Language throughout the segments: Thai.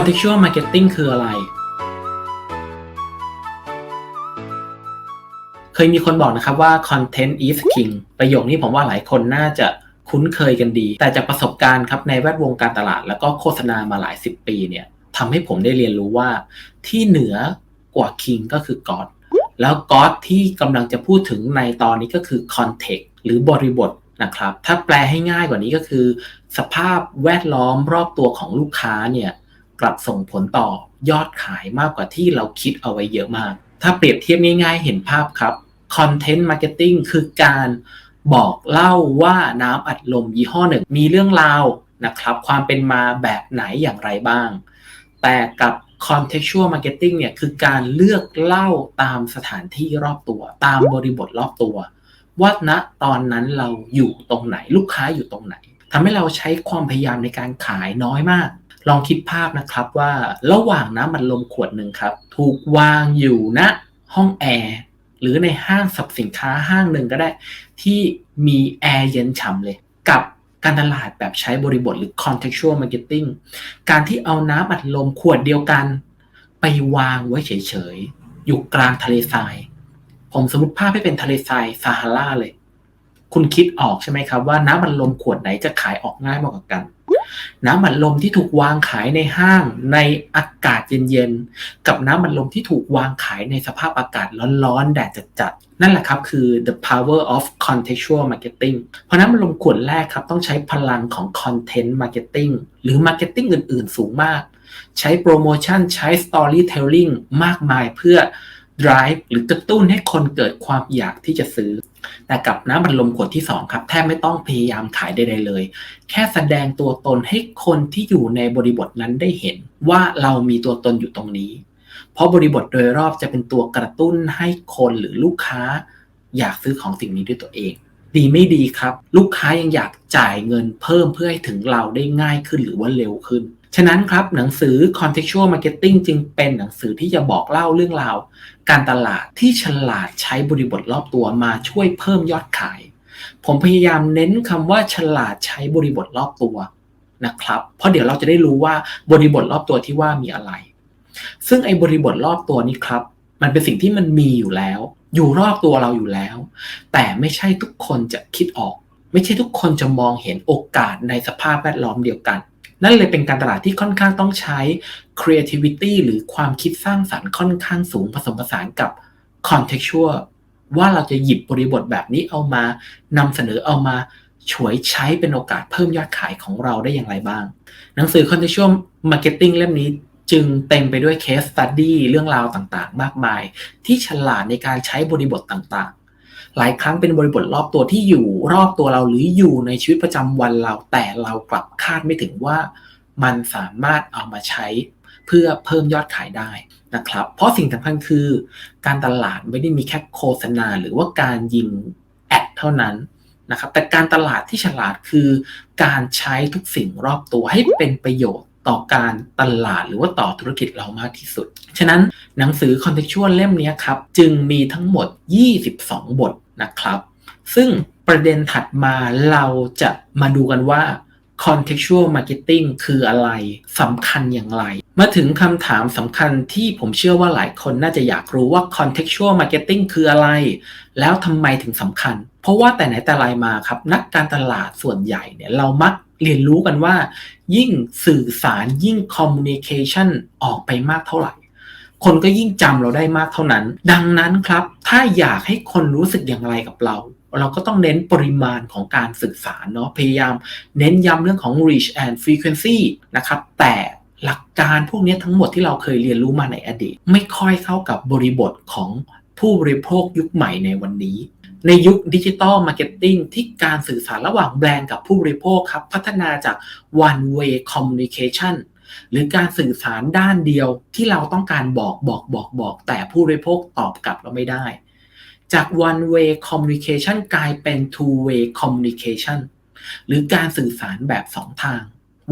contextual marketing คืออะไร เคยมีคนบอกนะครับว่า content is king ประโยคนี้ผมว่าหลายคนน่าจะคุ้นเคยกันดี แต่จากประสบการณ์ครับในแวดวงการตลาด แล้วก็โฆษณามาหลายสิบปีเนี่ยทำให้ผมได้เรียนรู้ว่าที่เหนือกว่า king ก็คือ god แล้ว god ที่กำลังจะพูดถึงในตอนนี้ก็คือ context หรือบริบทนะครับ ถ้าแปลให้ง่ายกว่านี้ก็คือ สภาพแวดล้อมรอบตัวของลูกค้าเนี่ย กลับส่งผลต่อยอดขายมากกว่าที่เราคิดเอาไว้เยอะมาก ถ้าเปรียบเทียบง่ายๆเห็นภาพครับ Content Marketing คือการบอกเล่าว่าน้ำอัดลมยี่ห้อหนึ่ง มีเรื่องราวนะครับ ความเป็นมาแบบไหนอย่างไรบ้าง แต่กับ contextual marketing เนี่ยคือการเลือกเล่าตามสถานที่รอบตัว ตามบริบทรอบตัว ว่าณตอนนั้นเราอยู่ตรงไหน ลูกค้าอยู่ตรงไหนทำให้เราใช้ความพยายามในการขายน้อยมาก ลองคิดภาพนะครับว่าระหว่างน้ำมันลมขวดหนึ่งครับ ถูกวางอยู่ณห้องแอร์หรือในห้างสรรพสินค้าห้างหนึ่งก็ได้ ที่มีแอร์เย็นฉ่ำเลย กับการตลาดแบบใช้บริบทหรือ contextual marketing การที่เอาน้ำอัดลมขวดเดียวกัน ไปวางไว้เฉยๆ อยู่กลางทะเลทราย ผมสมมติภาพให้เป็นทะเลทรายซาฮาราเลย คุณคิดออกใช่ไหมครับว่าน้ำอัดลมขวดไหนจะขายออกง่ายมากกว่ากัน น้ำอัดลมที่ถูกวางขายในห้างในอากาศเย็นๆ กับน้ำอัดลมที่ถูกวางขายในสภาพอากาศร้อนๆ แดดจัดๆ นั่นแหละครับคือ the power of contextual marketing เพราะน้ำอัดลมขวดแรกครับต้องใช้พลังของ content marketing หรือ marketing อื่นๆ สูงมาก ใช้โปรโมชั่นใช้ storytelling มากมายเพื่อ drive หรือกระตุ้นให้คนเกิดความอยากที่จะซื้อ แต่กับน้ำบัดลมขวดที่ 2 ครับ แทบไม่ต้องพยายามขายใดๆเลย แค่แสดงตัวตนให้คนที่อยู่ในบริบทนั้นได้เห็นว่าเรามีตัวตนอยู่ตรงนี้ เพราะบริบทโดยรอบจะเป็นตัวกระตุ้นให้คนหรือลูกค้า อยากซื้อของสิ่งนี้ด้วยตัวเอง ดีไม่ดีครับ ลูกค้ายังอยากจ่ายเงินเพิ่มเพื่อให้ถึงเราได้ง่ายขึ้นหรือว่าเร็วขึ้น ฉะนั้นครับหนังสือ contextual marketing จึงเป็นหนังสือที่จะบอกเล่าเรื่องราว การตลาดที่ฉลาดใช้บริบทรอบตัวมาช่วยเพิ่มยอดขาย ผมพยายามเน้นคำว่าฉลาดใช้บริบทรอบตัวนะครับ เพราะเดี๋ยวเราจะได้รู้ว่าบริบทรอบตัวที่ว่ามีอะไร ซึ่งไอ้บริบทรอบตัวนี้ครับ มันเป็นสิ่งที่มันมีอยู่แล้ว อยู่รอบตัวเราอยู่แล้ว แต่ไม่ใช่ทุกคนจะคิดออก ไม่ใช่ทุกคนจะมองเห็นโอกาสในสภาพแวดล้อมเดียวกัน นั่นเลยเป็นการตลาดที่ค่อนข้างต้องใช้ creativity หรือความคิดสร้างสรรค์ค่อนข้างสูงผสมผสานกับ contextual ว่าเราจะหยิบบริบทแบบนี้เอามานำเสนอเอามาฉวยใช้เป็นโอกาสเพิ่มยอดขายของเราได้อย่างไรบ้าง หนังสือ contextual marketing เล่มนี้จึงเต็มไปด้วย case study เรื่องราวต่างๆ มากมาย ที่ฉลาดในการใช้บริบทต่าง หลายครั้งเป็นบริบทรอบตัวที่อยู่รอบตัวเราหรืออยู่ในชีวิตประจำวันเรา แต่เรากลับคาดไม่ถึงว่า มันสามารถเอามาใช้เพื่อเพิ่มยอดขายได้นะครับ เพราะสิ่งสำคัญคือ การตลาดไม่ได้มีแค่โฆษณา หรือว่าการยิงแอดเท่านั้นนะครับแต่การตลาดที่ฉลาดคือการใช้ทุกสิ่งรอบตัวให้เป็นประโยชน์ต่อการตลาดหรือว่าต่อธุรกิจเรามากที่สุด ฉะนั้นหนังสือ contextual เล่มนี้ครับ จึงมีทั้งหมด 22 บท นะครับ ซึ่งประเด็นถัดมาเราจะมาดูกันว่า contextual marketing คืออะไรสำคัญอย่างไร มาถึงคำถามสำคัญที่ผมเชื่อว่าหลายคนน่าจะอยากรู้ว่า contextual marketing คืออะไร แล้วทำไมถึงสำคัญ เพราะว่าแต่ไหนแต่ไรมาครับ นักการตลาดส่วนใหญ่เนี่ยเรามักเรียนรู้กันว่า ยิ่งสื่อสารยิ่ง communication ออกไปมากเท่าไหร่ คนก็ยิ่งจำเราได้มากเท่านั้น ดังนั้นครับ ถ้าอยากให้คนรู้สึกอย่างไรกับเรา เราก็ต้องเน้นปริมาณของการสื่อสารเนาะพยายามเน้นย้ำเรื่องของ reach and frequency นะครับแต่หลักการพวกนี้ทั้งหมดที่เราเคยเรียนรู้มาในอดีต ไม่ค่อยเข้ากับบริบทของผู้บริโภคยุคใหม่ในวันนี้ ในยุคดิจิตอลมาร์เก็ตติ้งที่การสื่อสารระหว่างแบรนด์กับผู้บริโภคครับ พัฒนาจาก one way communication หรือการสื่อสารด้านเดียวที่เราต้องการบอกบอกบอกบอก แต่ผู้บริโภคตอบกลับเราไม่ได้ จาก one way communication กลายเป็น two way communication หรือการสื่อสารแบบสองทาง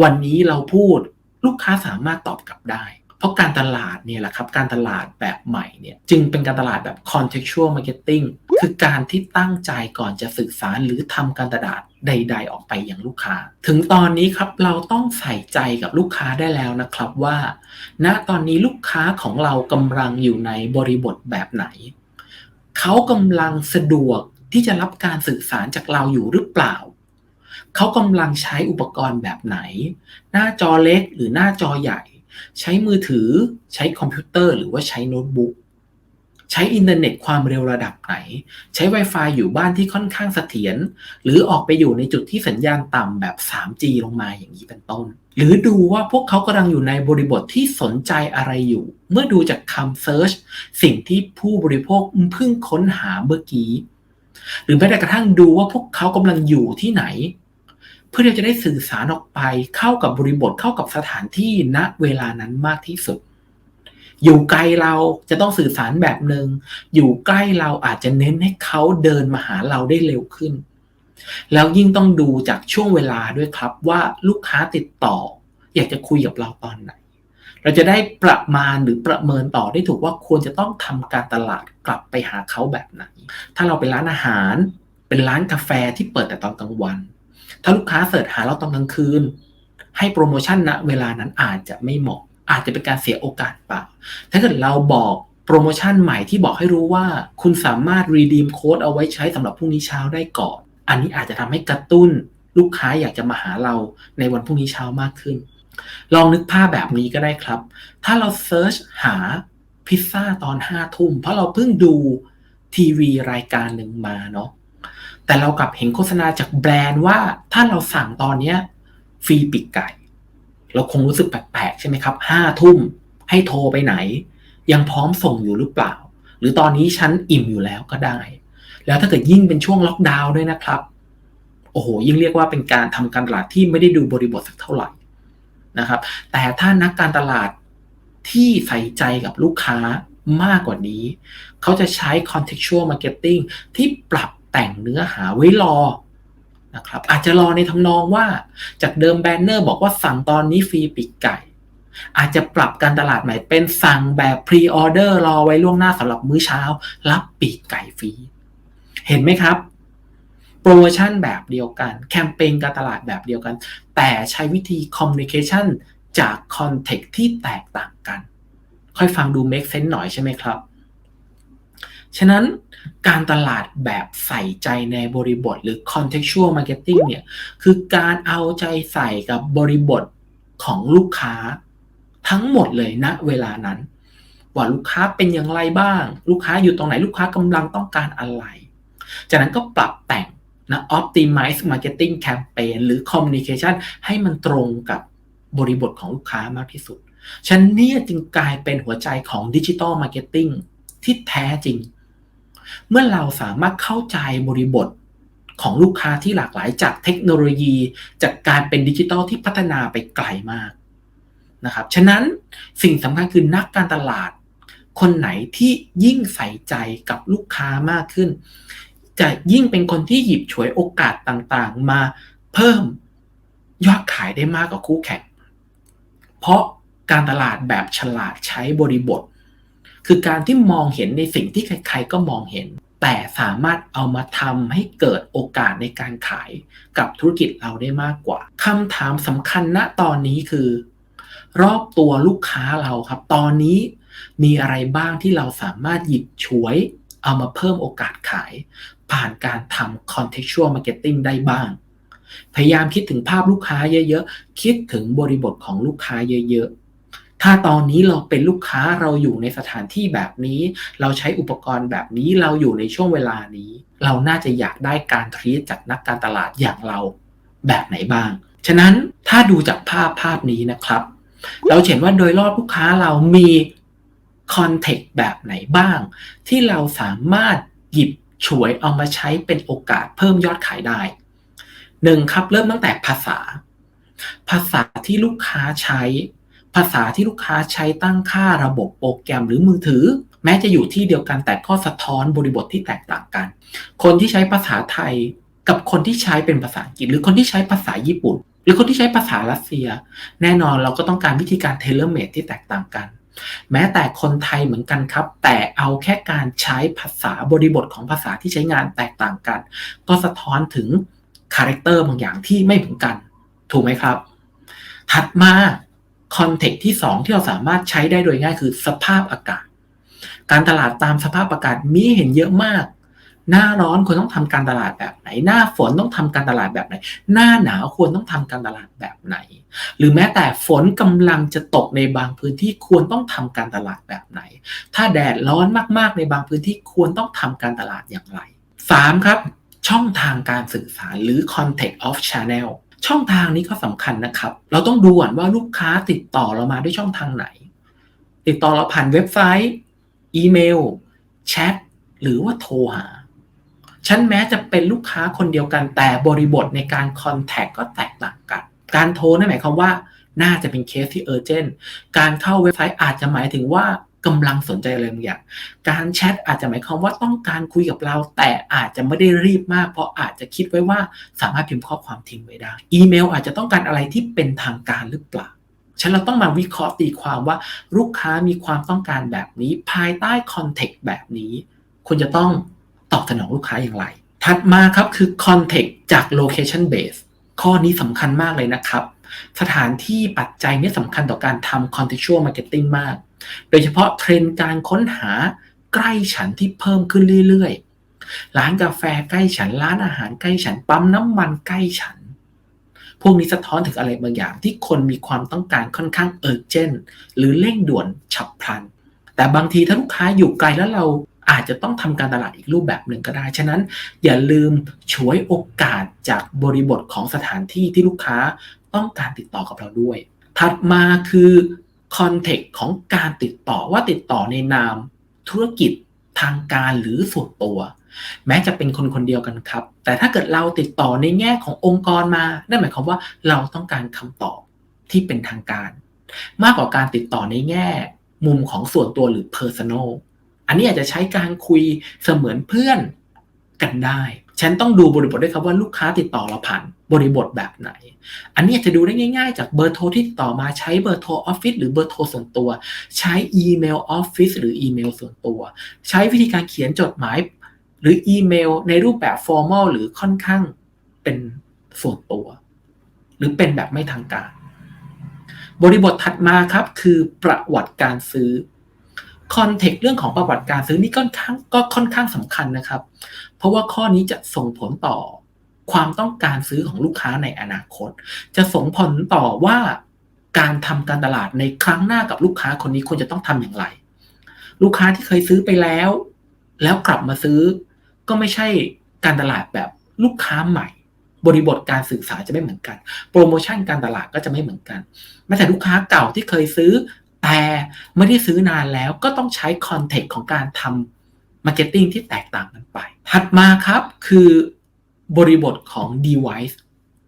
วันนี้เราพูดลูกค้าสามารถตอบกลับได้ เพราะการตลาดเนี่ยแหละครับ การตลาดแบบใหม่เนี่ยจึงเป็นการตลาดแบบ contextual marketing คือการที่ตั้งใจก่อนจะสื่อสารหรือทำการตลาดใด ๆ ออกไปอย่างลูกค้า ถึงตอนนี้ครับเราต้องใส่ใจกับลูกค้าได้แล้วนะครับว่าณตอนนี้ลูกค้าของเรากำลังอยู่ในบริบทแบบไหน เขากำลังสะดวกที่จะรับการสื่อสารจากเราอยู่หรือเปล่า เขากำลังใช้อุปกรณ์แบบไหน หน้าจอเล็กหรือหน้าจอใหญ่ ใช้มือถือ ใช้คอมพิวเตอร์ หรือว่าใช้โน้ตบุ๊ก ใช้อินเทอร์เน็ตความเร็วระดับไหน ใช้ Wi-Fi อยู่บ้านที่ค่อนข้างเสถียรหรือออกไปอยู่ในจุดที่สัญญาณต่ำแบบ 3G ลงมาอย่างนี้เป็นต้น หรือดูว่าพวกเขากำลังอยู่ในบริบทที่สนใจอะไรอยู่ เมื่อดูจากคำเซิร์ชสิ่งที่ผู้บริโภคเพิ่งค้นหาเมื่อกี้ หรือแม้แต่กระทั่งดูว่าพวกเขากำลังอยู่ที่ไหน เพื่อที่จะได้สื่อสารออกไปเข้ากับบริบทเข้ากับสถานที่ณเวลานั้นมากที่สุด อยู่ไกลเราจะต้องสื่อสารแบบหนึง่งอยู่ใกล้เราอาจจะเน้นให้เขาเดินมาหาเราได้เร็วขึ้น แล้วยิ่งต้องดูจากช่วงเวลาด้วยครับว่าลูกค้าติดต่อ อยากจะคุยกับเราตอนไหน เราจะได้ประมาณหรือประเมินต่อได้ถูกว่าควรจะต้องทำการตลาดกลับไปหาเขาแบบไหน ถ้าเราเป็นร้านอาหาร เป็นร้านกาแฟที่เปิดแต่ตอนกลางวัน ถ้าลูกค้าเสิร์ชหาเราตอนกลางคืน ให้โปรโมชั่นณเวลานั้นอาจจะไม่เหมาะ อาจจะเป็นการเสียโอกาสเปล่า ถ้าเกิดเราบอกโปรโมชั่นใหม่ที่บอกให้รู้ว่า คุณสามารถรีดีมโค้ดเอาไว้ใช้สำหรับพรุ่งนี้เช้าได้ก่อน อันนี้อาจจะทำให้กระตุ้นลูกค้าอยากจะมาหาเราในวันพรุ่งนี้เช้ามากขึ้น ลองนึกภาพแบบนี้ก็ได้ครับ ถ้าเราเซิร์ชหาพิซซ่าตอนห้าทุ่มเพราะเราเพิ่งดูทีวีรายการหนึ่งมาเนาะแต่เรากลับเห็นโฆษณาจากแบรนด์ว่าถ้าเราสั่งตอนเนี้ยฟรีปีกไก่ เราคงรู้สึกแปลกๆใช่ไหมครับห้าทุ่มให้โทรไปไหน ยังพร้อมส่งอยู่หรือเปล่า หรือตอนนี้ฉันอิ่มอยู่แล้วก็ได้ แล้วถ้าเกิดยิ่งเป็นช่วงล็อกดาวน์ด้วยนะครับ โอ้โห ยิ่งเรียกว่าเป็นการทำการตลาดที่ไม่ได้ดูบริบทสักเท่าไหร่นะครับ แต่ถ้านักการตลาดที่ใส่ใจกับลูกค้ามากกว่านี้ เขาจะใช้ contextual marketing ที่ปรับแต่งเนื้อหาไว้รอ นะครับอาจจะรอในทำนองว่าจากเดิมแบนเนอร์บอกว่าสั่งตอนนี้ฟรีปีกไก่ อาจจะปรับการตลาดใหม่เป็นสั่งแบบพรีออเดอร์รอไว้ล่วงหน้าสำหรับมื้อเช้า รับปีกไก่ฟรี เห็นไหมครับโปรโมชั่นแบบเดียวกัน แคมเปญการตลาดแบบเดียวกัน แต่ใช้วิธีคอมมิวนิเคชันจากคอนเทกต์ที่แตกต่างกัน ค่อยฟังดู make sense หน่อยใช่ไหมครับ ฉะนั้นการตลาดแบบใส่ใจในบริบทหรือ contextual marketing เนี่ยคือการเอาใจใส่กับบริบทของลูกค้าทั้งหมดเลยณนะเวลานั้น ว่าลูกค้าเป็นอย่างไรบ้าง ลูกค้าอยู่ตรงไหนลูกค้ากำลังต้องการอะไร จากนั้นก็ปรับแต่งนะ optimize marketing campaign หรือ communication ให้มันตรงกับบริบทของลูกค้ามากที่สุดชั้นนี่จึงกลายเป็นหัวใจของดิจิ t a ลมาร์เก็ตติ้งที่แท้จริง เมื่อเราสามารถเข้าใจบริบทของลูกค้าที่หลากหลายจากเทคโนโลยี จากการเป็นดิจิทัลที่พัฒนาไปไกลมากนะครับ ฉะนั้นสิ่งสำคัญคือนักการตลาด คนไหนที่ยิ่งใส่ใจกับลูกค้ามากขึ้น จะยิ่งเป็นคนที่หยิบฉวยโอกาสต่างๆ มาเพิ่มยอดขายได้มากกว่าคู่แข่ง เพราะการตลาดแบบฉลาดใช้บริบท คือการที่มองเห็นในสิ่งที่ใคร ๆ ก็มองเห็น แต่สามารถเอามาทำให้เกิดโอกาสในการขายกับธุรกิจเราได้มากกว่าคำถามสำคัญณตอนนี้คือ รอบตัวลูกค้าเราครับ ตอนนี้มีอะไรบ้างที่เราสามารถหยิบฉวย เอามาเพิ่มโอกาสขาย ผ่านการทำ contextual marketing ได้บ้าง พยายามคิดถึงภาพลูกค้าเยอะๆ คิดถึงบริบทของลูกค้าเยอะๆ ถ้าตอนนี้เราเป็นลูกค้าเราอยู่ในสถานที่แบบนี้ เราใช้อุปกรณ์แบบนี้เราอยู่ในช่วงเวลานี้ เราน่าจะอยากได้การทรีตจากนักการตลาดอย่างเราแบบไหนบ้าง ฉะนั้นถ้าดูจากภาพภาพนี้นะครับ เราเห็นว่าโดยรอบลูกค้าเรามีคอนเทกต์แบบไหนบ้าง ที่เราสามารถหยิบฉวยเอามาใช้เป็นโอกาสเพิ่มยอดขายได้หนึ่งครับเริ่มตั้งแต่ภาษา ภาษาที่ลูกค้าใช้ ภาษาที่ลูกค้าใช้ตั้งค่าระบบโปรแกรมหรือมือถือ แม้จะอยู่ที่เดียวกันแต่ก็สะท้อนบริบทที่แตกต่างกัน คนที่ใช้ภาษาไทยกับคนที่ใช้เป็นภาษาอังกฤษ หรือคนที่ใช้ภาษาญี่ปุ่น หรือคนที่ใช้ภาษารัสเซีย แน่นอนเราก็ต้องการวิธีการเทเลเมดที่แตกต่างกัน แม้แต่คนไทยเหมือนกันครับ แต่เอาแค่การใช้ภาษาบริบทของภาษาที่ใช้งานแตกต่างกัน ก็สะท้อนถึงคาแรคเตอร์บางอย่างที่ไม่เหมือนกัน ถูกไหมครับ ถัดมา คอนเทกต์ที่ 2 ที่เราสามารถใช้ได้โดยง่ายคือสภาพอากาศ การตลาดตามสภาพอากาศมีเห็นเยอะมาก หน้าร้อนควรต้องทำการตลาดแบบไหน หน้าฝนต้องทำการตลาดแบบไหน หน้าหนาวควรต้องทำการตลาดแบบไหน หรือแม้แต่ฝนกำลังจะตกในบางพื้นที่ควรต้องทำการตลาดแบบไหน ถ้าแดดร้อนมากๆในบางพื้นที่ควรต้องทำการตลาดอย่างไร 3. ครับ ช่องทางการสื่อสารหรือ context of channel ช่องทางนี้ก็สำคัญนะครับ เราต้องดูก่อนว่าลูกค้าติดต่อเรามาด้วยช่องทางไหน ติดต่อเราผ่านเว็บไซต์ อีเมล แชท หรือว่าโทรหา ฉันแม้จะเป็นลูกค้าคนเดียวกันแต่บริบทในการคอนแทคก็แตกต่างกัน การโทรนั่นหมายความว่า น่าจะเป็นเคสที่เออร์เจนการเข้าเว็บไซต์อาจจะหมายถึงว่า กำลังสนใจอะไรบางอย่าง การแชทอาจจะหมายความว่าต้องการคุยกับเรา แต่อาจจะไม่ได้รีบมาก เพราะอาจจะคิดไว้ว่าสามารถพิมพ์ข้อความทิ้งไว้ได้ อีเมลอาจจะต้องการอะไรที่เป็นทางการหรือเปล่าฉันเราต้องมาวิเคราะห์ตีความว่าลูกค้ามีความต้องการแบบนี้ ภายใต้คอนเทกต์แบบนี้คุณจะต้องตอบสนองลูกค้าอย่างไร ถัดมาครับคือคอนเทกต์จาก location base ข้อนี้สำคัญมากเลยนะครับ สถานที่ปัจจัยนี้สำคัญต่อการทำ contextual marketing มาก โดยเฉพาะเทรนด์การค้นหาใกล้ฉันที่เพิ่มขึ้นเรื่อยๆ ร้านกาแฟใกล้ฉัน ร้านอาหารใกล้ฉัน ปั๊มน้ำมันใกล้ฉัน พวกนี้สะท้อนถึงอะไรบางอย่างที่คนมีความต้องการค่อนข้างเออร์เจนหรือเร่งด่วนฉับพลัน แต่บางทีถ้าลูกค้าอยู่ไกลแล้วเราอาจจะต้องทำการตลาดอีกรูปแบบหนึ่งก็ได้ ฉะนั้นอย่าลืมช่วยโอกาสจากบริบทของสถานที่ที่ลูกค้าต้องการติดต่อกับเราด้วย ถัดมาคือ คอนเทกต์ของการติดต่อว่าติดต่อในนามธุรกิจทางการหรือส่วนตัว แม้จะเป็นคนคนเดียวกันครับ แต่ถ้าเกิดเราติดต่อในแง่ขององค์กรมานั่นหมายความว่าเราต้องการคำตอบที่เป็นทางการ มากกว่าการติดต่อในแง่ มุมของส่วนตัวหรือ personal อันนี้อาจจะใช้การคุยเสมือนเพื่อนกันได้ ฉันต้องดูบริบทด้วยครับว่าลูกค้าติดต่อเราผ่าน บริบทแบบไหน อันนี้จะดูได้ง่าย ๆ จากเบอร์โทรที่ต่อมาใช้เบอร์โทรออฟฟิศหรือเบอร์โทรส่วนตัว ใช้อีเมลออฟฟิศหรืออีเมลส่วนตัว ใช้วิธีการเขียนจดหมาย หรืออีเมลในรูปแบบฟอร์มอลหรือค่อนข้างเป็นส่วนตัว หรือเป็นแบบไม่ทางการ บริบทถัดมาครับคือประวัติการซื้อคอนเทกต์เรื่องของประวัติการซื้อนี่ค่อนข้างก็ค่อนข้างสำคัญนะครับ เพราะว่าข้อนี้จะส่งผลต่อ ความต้องการซื้อของลูกค้าในอนาคต จะส่งผลต่อว่าการทำการตลาดในครั้งหน้ากับลูกค้าคนนี้ควรจะต้องทำอย่างไร ลูกค้าที่เคยซื้อไปแล้ว แล้วกลับมาซื้อ ก็ไม่ใช่การตลาดแบบลูกค้าใหม่ บริบทการสื่อสารจะไม่เหมือนกัน โปรโมชั่นการตลาดก็จะไม่เหมือนกันแม้แต่ลูกค้าเก่าที่เคยซื้อ แต่ไม่ได้ซื้อนานแล้วก็ต้องใช้คอนเทกต์ของการทำมาร์เก็ตติ้งที่แตกต่างกันไป ถัดมาครับคือ บริบทของ device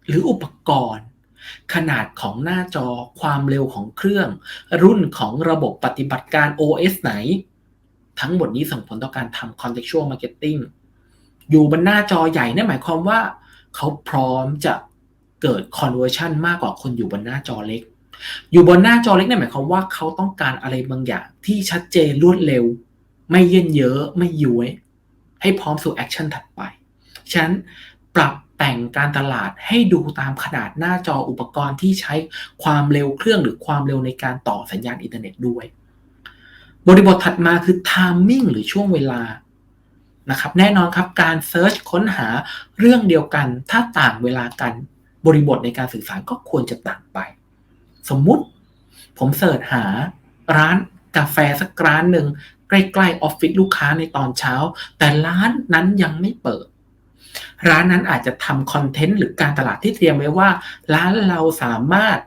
หรืออุปกรณ์ ขนาดของหน้าจอความเร็วของเครื่อง รุ่นของระบบปฏิบัติการ OS ไหน ทั้งหมดนี้ส่งผลต่อการทำ contextual marketing อยู่บนหน้าจอใหญ่นั่นหมายความว่า เขาพร้อมจะเกิด conversion มากกว่าคนอยู่บนหน้าจอเล็ก อยู่บนหน้าจอเล็กนั่นหมายความว่าเขาต้องการอะไรบางอย่างที่ชัดเจนรวดเร็ว ไม่เย็นเยอะไม่ย้วยให้พร้อมสู่แอคชั่นถัดไปฉะนั้น ปรับแต่งการตลาดให้ดูตามขนาดหน้าจออุปกรณ์ที่ใช้ความเร็วเครื่องหรือความเร็วในการต่อสัญญาณอินเทอร์เน็ตด้วย บริบทถัดมาคือ timing หรือช่วงเวลานะครับแน่นอนครับการเซิร์ชค้นหาเรื่องเดียวกัน ถ้าต่างเวลากันบริบทในการสื่อสารก็ควรจะต่างไป สมมุติผมเสิร์ชหาร้านกาแฟสักร้านหนึ่งใกล้ๆออฟฟิศลูกค้าในตอนเช้า แต่ร้านนั้นยังไม่เปิด ร้านนั้นอาจจะทำคอนเทนต์หรือการตลาดที่เตรียมไว้ว่า ร้านเราสามารถ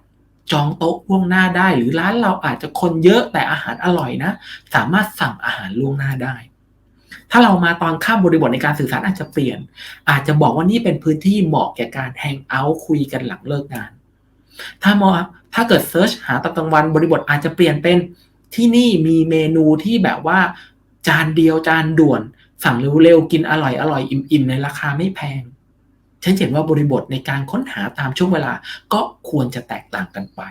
จองโต๊ะล่วงหน้าได้ หรือร้านเราอาจจะคนเยอะแต่อาหารอร่อยนะ สามารถสั่งอาหารล่วงหน้าได้ ถ้าเรามาตอนข้ามบริบทในการสื่อสารอาจจะเปลี่ยน อาจจะบอกว่านี่เป็นพื้นที่เหมาะแก่การแฮงเอาท์คุยกันหลังเลิกงาน ถ้ามองถ้าเกิดเซิร์ชหาตอนกลางวันบริบทอาจจะเปลี่ยนเป็นที่นี่มีเมนูที่แบบว่าจานเดียวจานด่วน สั่งเร็วๆกินอร่อยอร่อยอิ่มๆในราคาไม่แพงฉันเห็นว่าบริบทในการค้นหาตามช่วงเวลาก็ควรจะแตกต่างกันไป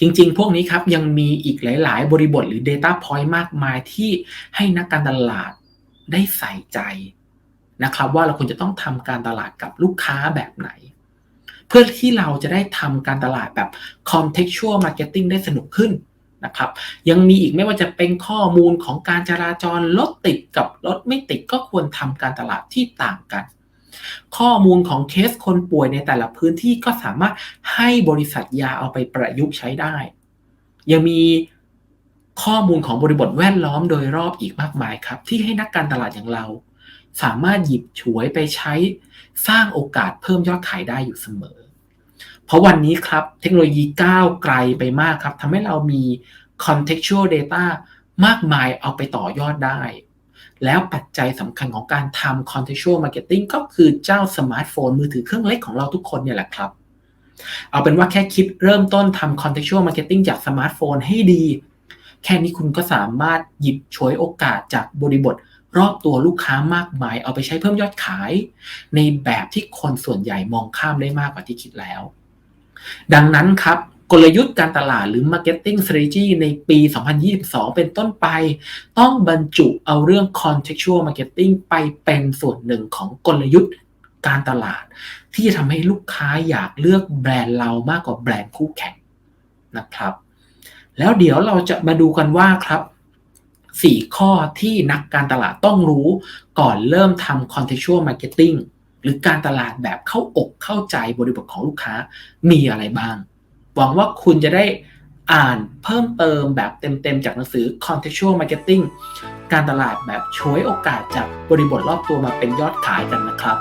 จริงๆ พวกนี้ครับยังมีอีกหลาย ๆ บริบทหรือ Data Point มากมายที่ให้นักการตลาดได้ใส่ใจนะครับ ว่าเราควรจะต้องทำการตลาดกับลูกค้าแบบไหน เพื่อที่เราจะได้ทำการตลาดแบบ contextual marketing ได้สนุกขึ้น นะครับ ยังมีอีกไม่ว่าจะเป็นข้อมูลของการจราจรรถติดกับรถไม่ติดก็ควรทำการตลาดที่ต่างกัน ข้อมูลของเคสคนป่วยในแต่ละพื้นที่ก็สามารถให้บริษัทยาเอาไปประยุกต์ใช้ได้ ยังมีข้อมูลของบริบทแวดล้อมโดยรอบอีกมากมายครับ ที่ให้นักการตลาดอย่างเรา สามารถหยิบฉวยไปใช้สร้างโอกาสเพิ่มยอดขายได้อยู่เสมอ ราะวันนี้ครับเทคโนโลยีก้าวไกลไปมากครับทำให้เรามี contextual data มากมายเอาไปต่อยอดได้ แล้วปัจจัยสำคัญของการทำ contextual marketing ก็คือเจ้าสมาร์ทโฟนมือถือเครื่องเล็กของเราทุกคนเนี่ยแหละครับ เอาเป็นว่าแค่คิดเริ่มต้นทำ contextual marketing จากสมาร์ทโฟนให้ดี แค่นี้คุณก็สามารถหยิบฉวยโอกาสจากบริบทรอบตัวลูกค้ามากมาย เอาไปใช้เพิ่มยอดขาย ในแบบที่คนส่วนใหญ่มองข้ามได้มากกว่าที่คิดแล้ว ดังนั้นครับกลยุทธ์การตลาดหรือ Marketing Strategy ในปี 2022 เป็นต้นไป ต้องบรรจุเอาเรื่อง Contextual Marketing ไปเป็นส่วนหนึ่งของกลยุทธ์การตลาด ที่จะทำให้ลูกค้าอยากเลือกแบรนด์เรามากกว่าแบรนด์คู่แข่งนะครับ แล้วเดี๋ยวเราจะมาดูกันว่าครับ 4 ข้อที่นักการตลาดต้องรู้ก่อนเริ่มทำ Contextual Marketing หรือการตลาดแบบเข้าอกเข้าใจบริบทของลูกค้ามีอะไรบ้าง หวังว่าคุณจะได้อ่านเพิ่มเติมแบบเต็มๆ จากหนังสือ Contextual Marketing การตลาดแบบช่วยโอกาสจากบริบทรอบตัวมาเป็นยอดขายกันนะครับ